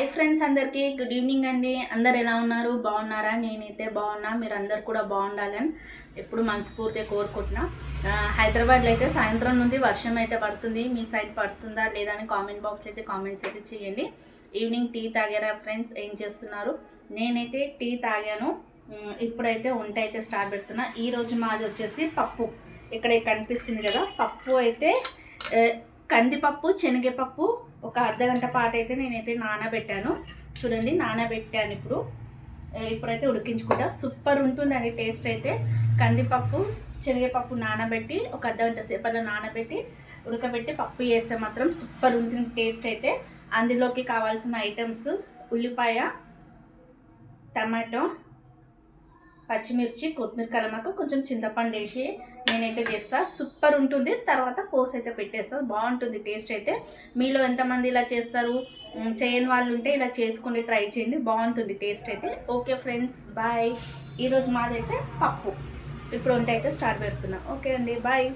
Hi friends అందరికీ good evening అండి. అందరు ఎలా ఉన్నారు? బాగున్నారా? నేనైతే బాగున్నా. మీరు అందరు కూడా బాగుండాలని ఎప్పుడు మనస్ఫూర్తిగా కోరుకుంటున్నా. హైదరాబాద్లో అయితే సాయంత్రం నుండి వర్షం అయితే పడుతుంది. మీ సైడ్ పడుతుందా లేదా అని కామెంట్ బాక్స్లో అయితే కామెంట్స్ అయితే చేయండి. ఈవినింగ్ టీ తాగారా ఫ్రెండ్స్ ఏం చేస్తున్నారు? నేనైతే టీ తాగాను. ఇప్పుడైతే వంట అయితే స్టార్ట్ పెడుతున్నా. ఈ రోజు మాది వచ్చేసి పప్పు. ఇక్కడ కనిపిస్తుంది కదా పప్పు అయితే కందిపప్పు శనగపప్పు ఒక అర్ధ గంట పాటు అయితే నేనైతే నానబెట్టాను. చూడండి నానబెట్టాను ఇప్పుడు. ఇప్పుడైతే ఉడికించుకుంటా. సూపర్ ఉంటుందండి టేస్ట్ అయితే. కందిపప్పు శనగపప్పు నానబెట్టి ఒక అర్ధ గంట సేపట్లో నానబెట్టి ఉడకబెట్టి పప్పు చేస్తే మాత్రం సూపర్ ఉంటుంది టేస్ట్ అయితే. అందులోకి కావాల్సిన ఐటమ్స్ ఉల్లిపాయ టమాటో పచ్చిమిర్చి కొత్తిమీర కలమాకు కొంచెం చింతపండు వేసి నేనైతే చేస్తా సూపర్ ఉంటుంది. తర్వాత పోస్ అయితే పెట్టేస్తా. బాగుంటుంది టేస్ట్ అయితే. మీలో ఎంతమంది ఇలా చేస్తారు? చేయని వాళ్ళు ఉంటే ఇలా చేసుకుని ట్రై చేయండి. బాగుంటుంది టేస్ట్ అయితే. Okay friends bye. ఈరోజు మాదైతే పప్పు. ఇప్పుడు వంట అయితే స్టార్ట్ పెడుతున్నాం. ఓకే అండి బాయ్.